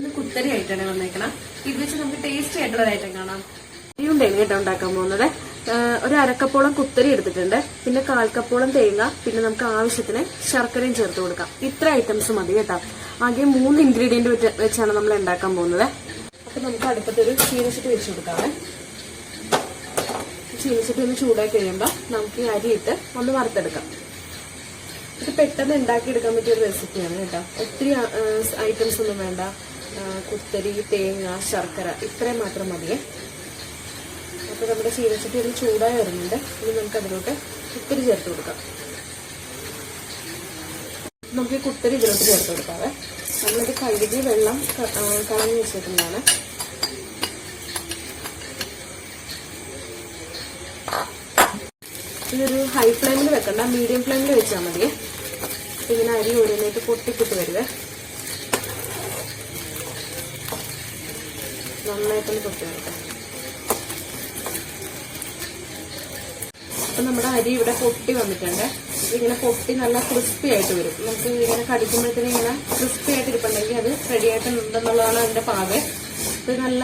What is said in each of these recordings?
ഇത് കുത്തരി ആയിട്ടാണ് വന്നേക്കണം. ഇത് വെച്ച് നമുക്ക് ടേസ്റ്റി ആയിട്ടുള്ള ഐറ്റം കാണാം. ഉണ്ടേന് കേട്ടോ ഉണ്ടാക്കാൻ പോകുന്നത്. ഒരു അരക്കപ്പോളം കുത്തരി എടുത്തിട്ടുണ്ട്. പിന്നെ കാൽക്കപ്പോളം തേങ്ങ. പിന്നെ നമുക്ക് ആവശ്യത്തിന് ശർക്കരയും ചേർത്ത് കൊടുക്കാം. ഇത്ര ഐറ്റംസ് മതി കേട്ടോ. ആകെ മൂന്ന് ഇൻഗ്രീഡിയന്റ് വെച്ചാണ് നമ്മൾ ഉണ്ടാക്കാൻ പോകുന്നത്. അപ്പൊ നമുക്ക് അടുപ്പത്തൊരു ചീനച്ചട്ടി വെച്ച് കൊടുക്കാം ചീനച്ചട്ടി ഒന്ന് ചൂടാക്കി കഴിയുമ്പോൾ നമുക്ക് ഈ അരിയിട്ട് ഒന്ന് വറുത്തെടുക്കാം. ഇത് പെട്ടെന്ന് ഉണ്ടാക്കിയെടുക്കാൻ പറ്റിയ ഒരു റെസിപ്പിയാണ് കേട്ടോ. ഒത്തിരി ഐറ്റംസ് ഒന്നും വേണ്ട. കുത്തരി തേങ്ങ ശർക്കര ഇത്രയും മാത്രം മതിയേ. അപ്പോൾ നമ്മുടെ ചീനച്ചട്ടി ഒന്ന് ചൂടായി വരുന്നുണ്ട്. ഇനി നമുക്ക് അതിലോട്ട് കുത്തരി ചേർത്ത് കൊടുക്കാം. നമുക്ക് ഈ കുത്തരി ഇതിലോട്ട് ചേർത്ത് കൊടുക്കാവേ. നമ്മളിത് കഴുകി വെള്ളം കളഞ്ഞു വെച്ചിട്ടുള്ളതാണ് ഇതൊരു ഹൈ ഫ്ലെയിമിൽ വെക്കണ്ട മീഡിയം ഫ്ലെയിമിൽ വെച്ചാൽ മതിയേ. ഇങ്ങനെ അരി ഓരോന്നായിട്ട് പൊട്ടിക്കിട്ട് വരുവേ നന്നായിട്ടൊന്ന് തൊട്ട് വരട്ടെ അപ്പൊ നമ്മുടെ അരി ഇവിടെ പൊട്ടി വന്നിട്ടുണ്ട്. ഇതിങ്ങനെ പൊട്ടി നല്ല ക്രിസ്പി ആയിട്ട് വരും. നമുക്ക് ഇങ്ങനെ കടിക്കുമ്പോഴത്തേനും ഇങ്ങനെ ക്രിസ്പി ആയിട്ട് ഇരിപ്പുണ്ടെങ്കിൽ അത് റെഡി ആയിട്ടുണ്ടെന്നുള്ളതാണ് അതിന്റെ പാകെ. ഇത് നല്ല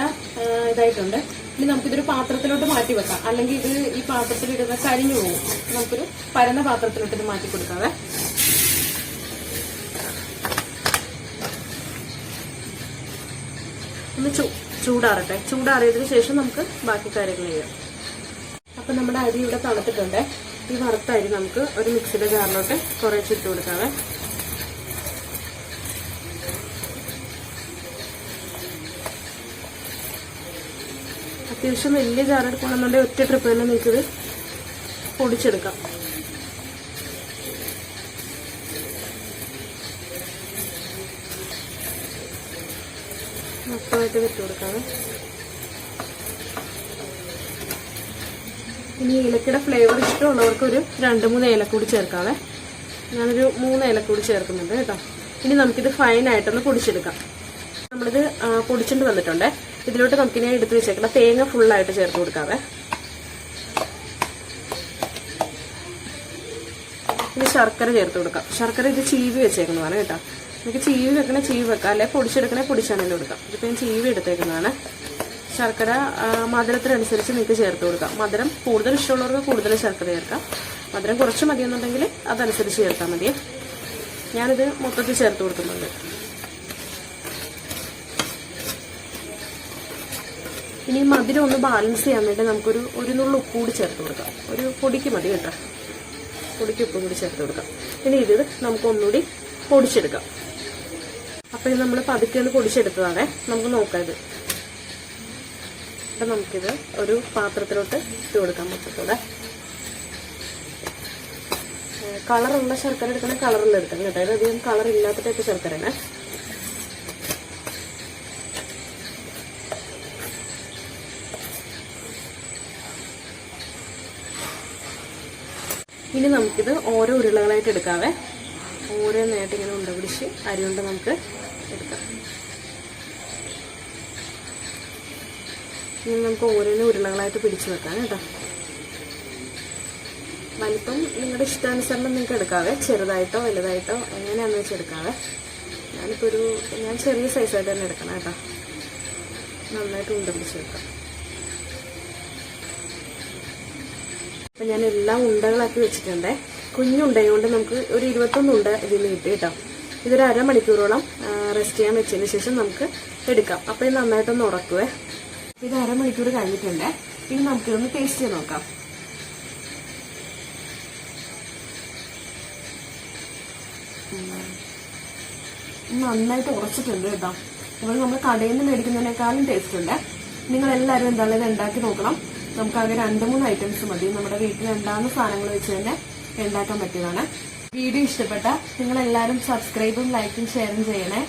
ഇതായിട്ടുണ്ട്. ഇനി നമുക്കിതൊരു പാത്രത്തിലോട്ട് മാറ്റി വെക്കാം. അല്ലെങ്കിൽ ഇത് ഈ പാത്രത്തിൽ ഇടുന്ന കരിഞ്ഞു പോകും. നമുക്കൊരു പരന്ന പാത്രത്തിലോട്ട് ഇത് മാറ്റി കൊടുക്കാവേ. ഒന്ന് ചൂടാറട്ടെ. ചൂടാറിയതിനു ശേഷം നമുക്ക് ബാക്കി കാര്യങ്ങൾ ചെയ്യാം. അപ്പൊ നമ്മുടെ അരി ഇവിടെ തണുത്തിട്ടുണ്ട്. ഈ വറുത്ത അരി നമുക്ക് ഒരു മിക്സിയുടെ ജാറിലോട്ട് കുറേ ചുറ്റു കൊടുക്കാവേ. അത്യാവശ്യം വലിയ ജാർ എടുക്കണമെന്നുണ്ടെങ്കിൽ ഒറ്റ ട്രിപ്പ് തന്നെ നിങ്ങൾക്കിത് പൊടിച്ചെടുക്കാം. മൊത്തമായിട്ട് വിട്ട് കൊടുക്കാം ഇനി ഏലക്കയുടെ ഫ്ലേവർ ഇഷ്ടമുള്ളവർക്ക് ഒരു രണ്ട് മൂന്ന് ഏലക്കൂടി ചേർക്കാവേ. ഞാനൊരു മൂന്ന് ഏലക്കൂടി ചേർക്കുന്നുണ്ട് കേട്ടോ. ഇനി നമുക്കിത് ഫൈനായിട്ടൊന്ന് പൊടിച്ചെടുക്കാം. നമ്മളിത് പൊടിച്ചിട്ട് വന്നിട്ടുണ്ട്. ഇതിലോട്ട് നമുക്കിനി എടുത്ത് വെച്ചേക്കണം തേങ്ങ ഫുള്ളായിട്ട് ചേർത്ത് കൊടുക്കാവേ. ഇനി ശർക്കര ചേർത്ത് കൊടുക്കാം. ശർക്കര ഇത് ചീവി വെച്ചേക്കുന്നതാണ് കേട്ടോ. നമുക്ക് ചീവ് വെക്കണേ ചീവ് വെക്കാം. അല്ലെ പൊടിച്ചെടുക്കണേ പൊടിച്ചാണെങ്കിലും എടുക്കാം ഇതിപ്പോൾ ഞാൻ ചീവ് എടുത്തേക്കുന്നതാണ്. ശർക്കര മധുരത്തിനനുസരിച്ച് നിങ്ങൾക്ക് ചേർത്ത് കൊടുക്കാം. മധുരം കൂടുതൽ ഇഷ്ടമുള്ളവർക്ക് കൂടുതൽ ശർക്കര ചേർക്കാം. മധുരം കുറച്ച് മതിയെന്നുണ്ടെങ്കിൽ അതനുസരിച്ച് ചേർത്താൽ മതി ഞാനിത് മൊത്തത്തിൽ ചേർത്ത് കൊടുക്കുന്നുണ്ട്. ഇനി മധുരം ഒന്ന് ബാലൻസ് ചെയ്യാൻ വേണ്ടി നമുക്കൊരു ഒരു നുള്ളു ഉപ്പ് കൂടി ചേർത്ത് കൊടുക്കാം. ഒരു പൊടിക്ക് മതി കേട്ടോ. പൊടിക്ക് ഉപ്പും കൂടി ചേർത്ത് കൊടുക്കാം. ഇനി ഇത് നമുക്ക് ഒന്നുകൂടി പൊടിച്ചെടുക്കാം. അപ്പോൾ ഇത് നമ്മൾ പതുക്കെ ഒന്ന് പൊടിച്ചെടുത്തതാണേ. നമുക്ക് നോക്കാം ഇത് അപ്പം നമുക്കിത് ഒരു പാത്രത്തിലോട്ട് ഇട്ട് കൊടുക്കാൻ പറ്റത്തൂടെ കളറുള്ള ശർക്കര എടുക്കണ കളറിൽ എടുക്കണം കേട്ടോ. അധികം കളർ ഇല്ലാത്ത ടൈപ്പ് ശർക്കരയാണ്. ഇനി നമുക്കിത് ഓരോ ഉരുളകളായിട്ട് എടുക്കാവേ. ഓരോന്നായിട്ട് ഇങ്ങനെ ഉണ്ട പിടിച്ച് അരി കൊണ്ട് നമുക്ക് എടുക്കാം. ഇനി നമുക്ക് ഓരോന്നും ഉരുളകളായിട്ട് പിടിച്ചു വെക്കാം കേട്ടോ. വലിപ്പം നിങ്ങളുടെ ഇഷ്ടാനുസരണം നിങ്ങൾക്ക് എടുക്കാവേ. ചെറുതായിട്ടോ വലുതായിട്ടോ എങ്ങനെയാണെന്ന് വെച്ച് എടുക്കാവേ. ഞാനിപ്പോൾ ഒരു ഞാൻ ചെറിയ സൈസായിട്ട് തന്നെ എടുക്കണം കേട്ടോ. നന്നായിട്ട് ഉണ്ട പിടിച്ച് വെക്കാം. അപ്പം ഞാൻ എല്ലാം ഉണ്ടകളാക്കി വെച്ചിട്ടുണ്ട്. കുഞ്ഞുണ്ടയുകൊണ്ട് നമുക്ക് ഒരു ഇരുപത്തൊന്ന് ഇതിൽ കിട്ടി കേട്ടോ. ഇതൊരു അരമണിക്കൂറോളം റെസ്റ്റ് ചെയ്യാൻ വെച്ചതിന് ശേഷം നമുക്ക് എടുക്കാം. അപ്പം ഇത് നന്നായിട്ടൊന്ന് ഉറക്കുവേ. ഇത് അരമണിക്കൂർ കഴിഞ്ഞിട്ടുണ്ട്. ഇനി നമുക്കിതൊന്ന് ടേസ്റ്റ് ചെയ്ത് നോക്കാം. നന്നായിട്ട് ഉറച്ചിട്ടുണ്ട് കേട്ടോ. നമ്മൾ നമ്മൾ കടയിൽ നിന്ന് മേടിക്കുന്നതിനേക്കാളും ടേസ്റ്റ് ഉണ്ട്. നിങ്ങൾ എല്ലാവരും എന്താണ് ഇത് ഉണ്ടാക്കി നോക്കണം. നമുക്ക് ആകെ രണ്ട് മൂന്ന് ഐറ്റംസ് മതി. നമ്മുടെ വീട്ടിൽ ഉണ്ടാകുന്ന സാധനങ്ങൾ വെച്ച് തന്നെ ഉണ്ടാക്കാൻ പറ്റിയതാണ്. വീഡിയോ ഇഷ്ടപ്പെട്ട നിങ്ങളെല്ലാവരും സബ്സ്ക്രൈബും ലൈക്കും ഷെയറും ചെയ്യണേ.